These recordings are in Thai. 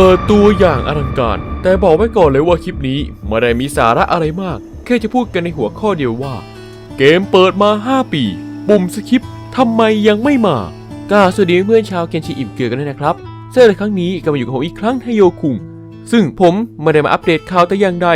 เปิดตัวอย่างอลังการ แต่บอกไว้ก่อนเลยว่าคลิปนี้ไม่ได้มีสาระอะไรมาก แค่จะพูดกันในหัวข้อเดียวว่า เกมเปิดมา 5 ปี ปุ่มสคริปทำไมยังไม่มาก็สวัสดีเพื่อนชาวเคนชิอิมเกลือกันด้วยนะครับเสื้อในครั้งนี้กลับมาอยู่กับผมอีกครั้งไทโยคุงซึ่งผมไม่ได้มาอัปเดตข่าวแต่อย่างใด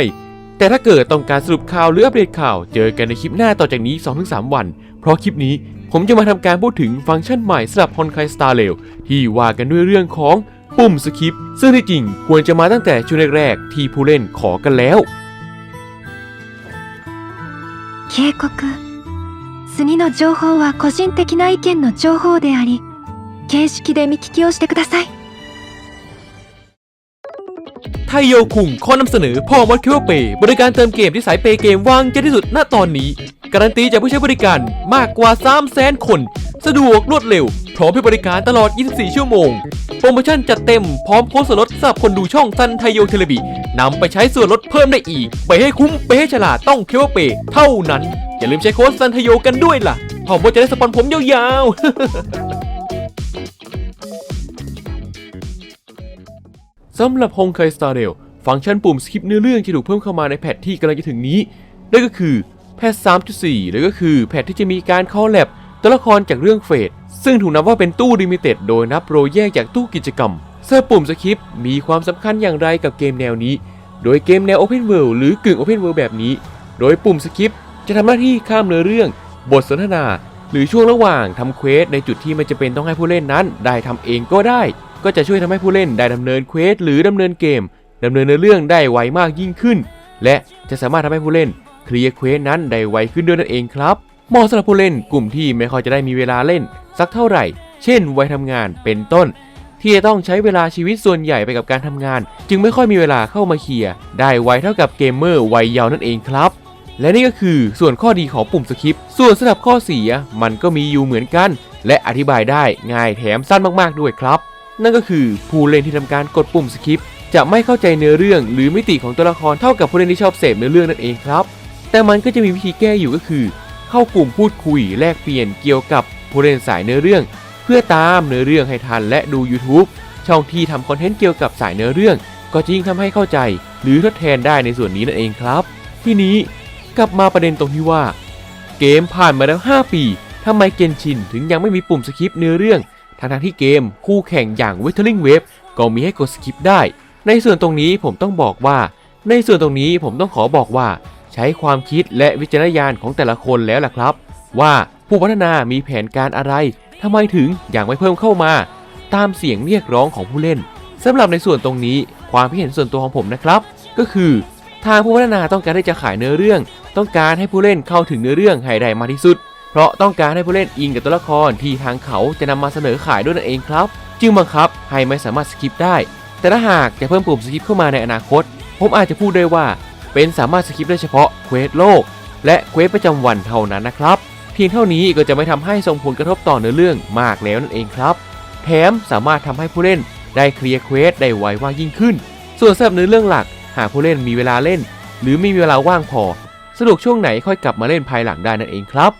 แต่ถ้าเกิดต้องการสรุปข่าวหรืออัปเดตข่าวเจอกันในคลิปหน้าต่อจากนี้ 2-3 วัน เพราะคลิปนี้ผมจะมาทำการพูดถึงฟังก์ชันใหม่สำหรับ Honkai Star Rail ที่ว่ากันด้วยเรื่องของ ปุ่มสคริปต์ซึ่งที่จริงควรจะมาตั้งแต่ช่วงแรกๆที่ผู้เล่นขอกันแล้ว 警告次の情報は個人的な意見の情報であり形式で見聞きをしてください ไทโยคุงขอนำเสนอพ่อมดคิวเปย์บริการเติมเกมที่สายเปย์เกมวางใจที่สุดณตอนนี้ การันตีจากผู้ใช้บริการมากกว่า 3 0 0 0 0 0 คน สะดวกรวดเร็ว พร้อมให้บริการตลอด 24 ชั่วโมง โ ปรโมชั่นจัดเต็มพร้อมโค้ดส่วนลดสำหรับคนดูช่องซันไทโยเทเลบินำไปใช้ส่วนลดเพิ่มได้อีก ไปให้คุ้มไปให้ฉลาดต้องคิวเปเท่านั้น อย่าลืมใช้โค้ดซันไทโยกันด้วยล่ะพ่อมดจะได้สปอนผมยาวๆสำหรับ Honkai Star Rail ฟังก์ชันปุ่มสคิปเนื้อเรื่องจะถูกเพิ่มเข้ามาในแพทที่กำลังจะถึงนี้นั่นก็คือแพท 3.4หรือก็คือแพทที่จะมีการคอลแลบ ตัวละครจากเรื่องเฟดซึ่งถูกนับว่าเป็นตู้ลิมิเต็ดโดยนับโรแยกจากตู้กิจกรรมเสื้อปุ่มสคริปมีความสำคัญอย่างไรกับเกมแนวนี้ โดยเกมแนว Open World หรือกึ่ง Open World แบบนี้ โดยปุ่มสคริปจะทำหน้าที่ข้ามเนื้อเรื่อง บทสนทนา หรือช่วงระหว่างทำเควสในจุดที่ไม่จำเป็นต้องให้ผู้เล่นนั้น ได้ทำเองก็ได้ ก็จะช่วยทำให้ผู้เล่นได้ดำเนินเควสหรือดำเนินเกมดำเนินเนื้อเรื่องได้ไวมากยิ่งขึ้น และจะสามารถทำให้ผู้เล่นเคลียร์เควสนั้นได้ไวขึ้นด้วยนั่นเองครับ เหมาะสำหรับผู้เล่นกลุ่มที่ไม่ค่อยจะได้มีเวลาเล่น สักเท่าไหร่ เช่น วัยทำงานเป็นต้น ที่จะต้องใช้เวลาชีวิตส่วนใหญ่ไปกับการทำงาน จึงไม่ค่อยมีเวลาเข้ามาเคลียร์ได้ไวเท่ากับเกมเมอร์วัยเยาว์นั่นเองครับ และนี่ก็คือส่วนข้อดีของปุ่มสคริปต์ส่วนสำหรับข้อเสียมันก็มีอยู่เหมือนกัน และอธิบายได้ง่ายแถมสั้นมากๆด้วยครับ นั่นก็คือผู้เล่นที่ทำการกดปุ่มสคริปต์จะไม่เข้าใจเนื้อเรื่องหรือมิติของตัวละครเท่ากับผู้เล่นที่ชอบเสพเนื้อเรื่องนั่นเองครับ แต่มันก็จะมีวิธีแก้อยู่ก็คือ เข้ากลุ่มพูดคุยแลกเปลี่ยนเกี่ยวกับผู้เล่นสายเนื้อเรื่อง เพื่อตามเนื้อเรื่องให้ทันและดู YouTube ช่องที่ทำคอนเทนต์เกี่ยวกับสายเนื้อเรื่อง ก็จะยิ่งทำให้เข้าใจ หรือทดแทนได้ในส่วนนี้นั่นเองครับ ทีนี้กลับมาประเด็นตรงที่ว่า เกมผ่านมาแล้ว 5 ปีทำไมเกนชินถึงยังไม่มีปุ่มสคิปเนื้อเรื่องทั้งๆที่เกมคู่แข่งอย่าง w i t h e r i n g Wave ก็มีให้กดสคิปได้ ในส่วนตรงนี้ผมต้องบอกว่า ในส่วนตรงนี้ผมต้องขอบอกว่า ใช้ความคิดและวิจารณญาณของแต่ละคนแล้วล่ะครับ ว่าผู้พัฒนามีแผนการอะไรทำไมถึงอยังไม่เพิ่มเข้ามา ตามเสียงเรียกร้องของผู้เล่นสำหรับในส่วนตรงนี้ความคิดเห็นส่วนตัวของผมนะครับ ก็คือ ทางผู้พัฒนาต้องการที่จะขายเนื้อเรื่อง ต้องการให้ผู้เล่นเข้าถึงเนื้อเรื่องให้ได้มากที่สุด เพราะต้องการให้ผู้เล่นอินกับตัวละครที่ทางเขาจะนำมาเสนอขายด้วยนั่นเองครับ จึงบังคับให้ไม่สามารถสคิปได้ แต่ถ้าหากจะเพิ่มปุ่มสคิปเข้ามาในอนาคต ผมอาจจะพูดได้ว่า เป็นสามารถสคิปได้เฉพาะเควสโลก และเควสประจำวันเท่านั้นนะครับ เพียงเท่านี้ก็จะไม่ทำให้ส่งผลกระทบต่อเนื้อเรื่องมากแล้วนั่นเองครับ แถมสามารถทำให้ผู้เล่นได้เคลียร์เควสได้ไวว่ายิ่งขึ้น ส่วนสำหรับเนื้อเรื่องหลัก หากผู้เล่นมีเวลาเล่น หรือไม่มีเวลาว่างพอ สะดวกช่วงไหนค่อยกลับมาเล่นภายหลังได้นั่นเองครับ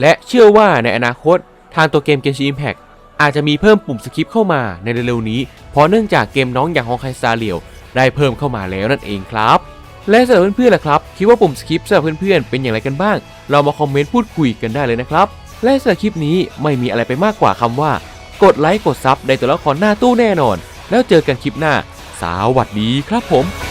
และเชื่อว่าในอนาคตทางตัวเกม Genshin Impact อาจจะมีเพิ่มปุ่มสคริปเข้ามาในเร็วๆนี้ เพราะเนื่องจากเกมน้องอย่างฮองไคซาเลียวได้เพิ่มเข้ามาแล้วนั่นเองครับ และสำหรับเพื่อนๆล่ะครับ คิดว่าปุ่มสคริปสำหรับเพื่อนๆเป็นอย่างไรกันบ้าง เรามาคอมเมนต์พูดคุยกันได้เลยนะครับ และสำหรับคลิปนี้ไม่มีอะไรไปมากกว่าคำว่า กดไลค์กดซับในตัวละครหน้าตู้แน่นอน แล้วเจอกันคลิปหน้า สวัสดีครับผม